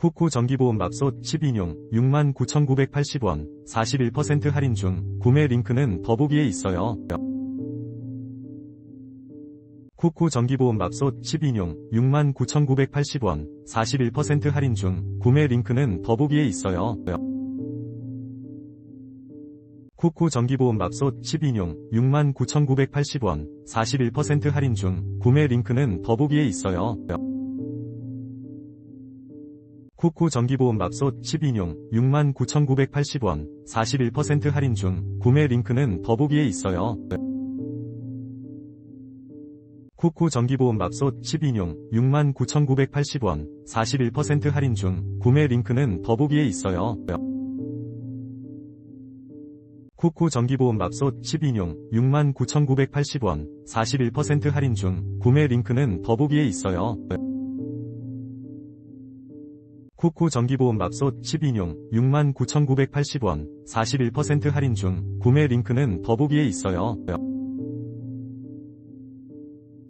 쿠쿠 전기보험 맙솥 10인용 69,980원 41% 할인 중 구매 링크는 더보기에 있어요. 쿠쿠 전기보험 맙솥 10인용 69,980원 41% 할인 중 구매 링크는 더보기에 있어요. 쿠쿠 전기보험 맙솥 10인용 69,980원 41% 할인 중 구매 링크는 더보기에 있어요. 쿠쿠 전기보험 맙솥 10인용 69,980원 41% 할인 중 구매 링크는 더보기에 있어요. 쿠쿠 전기보험 맙솥 10인용 69,980원 41% 할인 중 구매 링크는 더보기에 있어요. 쿠쿠 전기보험 맙솥 10인용 69,980원 41% 할인 중 구매 링크는 더보기에 있어요. 쿠쿠 전기보험 맙솥 10인용 69,980원 41% 할인 중 구매 링크는 더보기에 있어요.